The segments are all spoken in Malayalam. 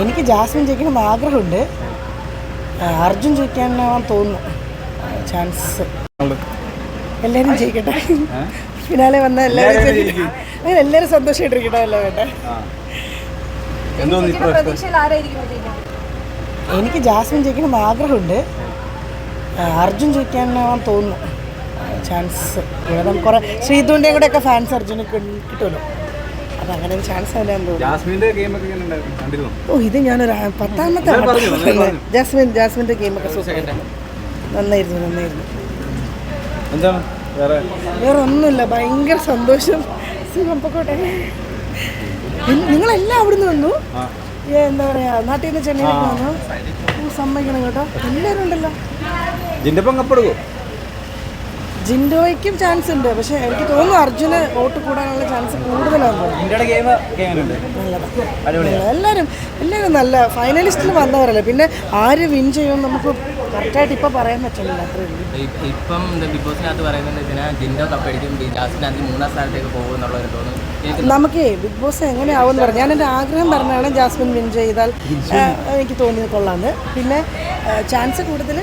എനിക്ക് ജാസ്മിൻ ജയിക്കണമെന്ന് ആഗ്രഹമുണ്ട്. അർജുൻ ജയിക്കാനാവാൻ തോന്നുന്നു. ചാൻസ്. എല്ലാവരും ജയിക്കട്ടെ. ഫിനാലെ വന്ന എല്ലാവരും അങ്ങനെ എല്ലാവരും വേണ്ട ഇപ്പൊ പ്രതീക്ഷയിൽ ആരായിരിക്കും എനിക്ക് ജാസ്മിൻ ജയിക്കണമെന്ന് ആഗ്രഹമുണ്ട്. അർജുൻ ജയിക്കാനാവാൻ തോന്നുന്നു. ചാൻസ്. ഇവിടെ നമുക്ക് കുറേ ശ്രീധുവിന്റെയും കൂടെ ഒക്കെ ഫാൻസ് അർജുന് കിട്ടും- കിട്ടുമല്ലോ. അപ്പം അങ്ങനെ ഒരു ചാൻസ് ആവില്ലാന്ന് തോന്നുന്നു. ഓ ഇത് ഞാനൊരു പത്താമത്തെ. ജാസ്മിൻ ജാസ്മിന്റെ ഗെയിമൊക്കെ നന്നായിരുന്നു നന്നായിരുന്നു. എന്താണ് വേറെ? വേറെ ഒന്നുമില്ല ഭയങ്കര സന്തോഷം. സുഖം പൊക്കോട്ടെ. നിങ്ങളെല്ലാം അവിടുന്ന് വന്നു? ആ. എന്താ പറയാ നാട്ടിൽ നിന്ന് ചെന്നൈയിലേക്ക് വന്നു? സമ്മതിക്കണം കേട്ടോ. എല്ലാവരും ഉണ്ടല്ലോ. ജിന്റെ കപ്പെടുക്കോ ജിൻഡോയ്ക്കും ചാൻസ് ഉണ്ട്. പക്ഷെ എനിക്ക് തോന്നുന്നു അർജുന് വോട്ട് കൂടാനുള്ള ചാൻസ് കൂടുതലാണ് എല്ലാവരും എല്ലാവരും നല്ല ഫൈനലിസ്റ്റിൽ വന്നവരല്ലേ. പിന്നെ ആര് വിൻ ചെയ്യും നമുക്ക് കറക്റ്റായിട്ട് ഇപ്പം പറയാൻ പറ്റില്ല ഇപ്പം ബിഗ് ബോസിനകത്ത് പറയുന്നത് ഇതിനെ ജിൻഡോ കപ്പടിക്കും ജാസ്മിനകത്ത് മൂന്നാം സ്ഥാനത്തേക്ക് പോകും എന്നുള്ളൊരു തോന്നുന്നു നമുക്ക് ബിഗ് ബോസ് എങ്ങനെയാവുമെന്ന് പറഞ്ഞു ഞാൻ എന്റെ ആഗ്രഹം പറഞ്ഞാണ് ജാസ്മിൻ വിൻ ചെയ്താൽ എനിക്ക് തോന്നിയത് കൊള്ളാന്ന്. പിന്നെ ചാൻസ് കൂടുതൽ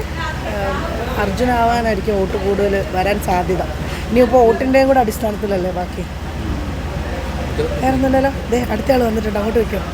അർജുനാവാനായിരിക്കും വോട്ട് കൂടുതൽ വരാൻ സാധ്യത. ഇനിയിപ്പോൾ വോട്ടിന്റെയും കൂടെ അടിസ്ഥാനത്തിലല്ലേ ബാക്കി? വേറെ ഒന്നുമില്ലല്ലോ ദേ അടുത്ത ആൾ വന്നിട്ടുണ്ട്. അങ്ങോട്ട് വയ്ക്കാം.